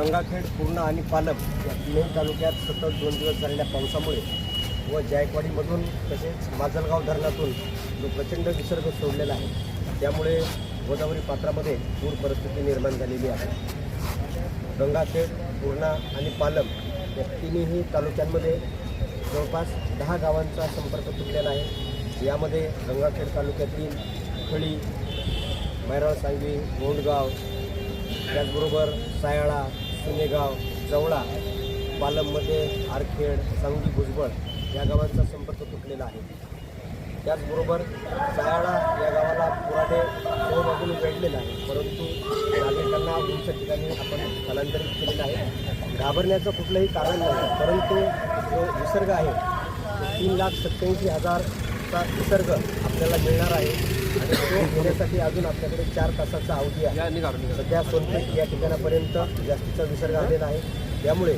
गंगाखेड पूर्णा आणि पालम या तीनही तालुक्यात सतत दोन दिवस झालेल्या पावसामुळे व जायकवाडीमधून तसेच माजलगाव धरणातून जो प्रचंड विसर्ग सोडलेला आहे त्यामुळे गोदावरी पात्रामध्ये पूर परिस्थिती निर्माण झालेली आहे. गंगाखेड पूर्णा आणि पालम या तिन्ही तालुक्यांमध्ये जवळपास दहा गावांचा संपर्क तुटलेला आहे. यामध्ये गंगाखेड तालुक्यातील खळी मैराळ सांगवी गोंडगाव त्याचबरोबर सायाळा सुनेगाव जवळा पालममध्ये आरखेड सांगली भुजबळ या गावांचा संपर्क तुटलेला आहे. त्याचबरोबर सयाळा या गावाला पुराडे बाजून वेढलेला आहे. परंतु नागरिकांना उंच ठिकाणी आपण स्थलांतरित केलेलं आहे. घाबरण्याचं कुठलंही कारण नाही. परंतु जो निसर्ग आहे तीन लाख सत्त्याऐंशी हजारचा विसर्ग आपल्याला मिळणार आहे. आणि तो घेण्यासाठी अजून आपल्याकडे चार तासाचा अवधी आहे. सध्या सोनपेठ या ठिकाणापर्यंत जास्तीचा विसर्ग आलेला आहे. त्यामुळे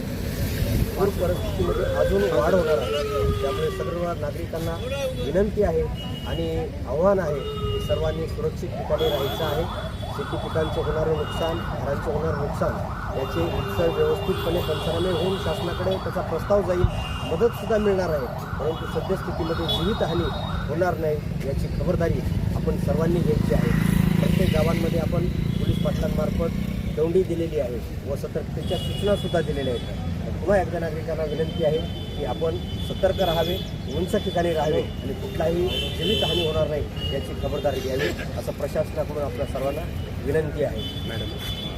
पूर परिस्थितीमध्ये अजून वाढ होणार आहे. त्यामुळे सर्व नागरिकांना विनंती आहे आणि आव्हान आहे की सर्वांनी सुरक्षित ठिकाणी राहायचं आहे. शेती पिकांचे होणारे नुकसान घरांचे होणारे नुकसान याचे उत्सव व्यवस्थितपणे पंचनामे होऊन शासनाकडे त्याचा प्रस्ताव जाईल मदतसुद्धा मिळणार आहे. परंतु सद्यस्थितीमध्ये जीवितहानी होणार नाही याची खबरदारी आपण सर्वांनी घ्यायची आहे. प्रत्येक गावांमध्ये आपण पोलीस पाटलांमार्फत दौंडी दिलेली आहे व सतर्कतेच्या सूचनासुद्धा दिलेल्या आहेत. पुन्हा एकदा नागरिकांना विनंती आहे की आपण सतर्क राहावे उंच ठिकाणी राहावे आणि कुठलाही जीवितहानी होणार नाही याची खबरदारी घ्यावी असं प्रशासनाकडून आपल्या सर्वांना विनंती आहे. मॅडम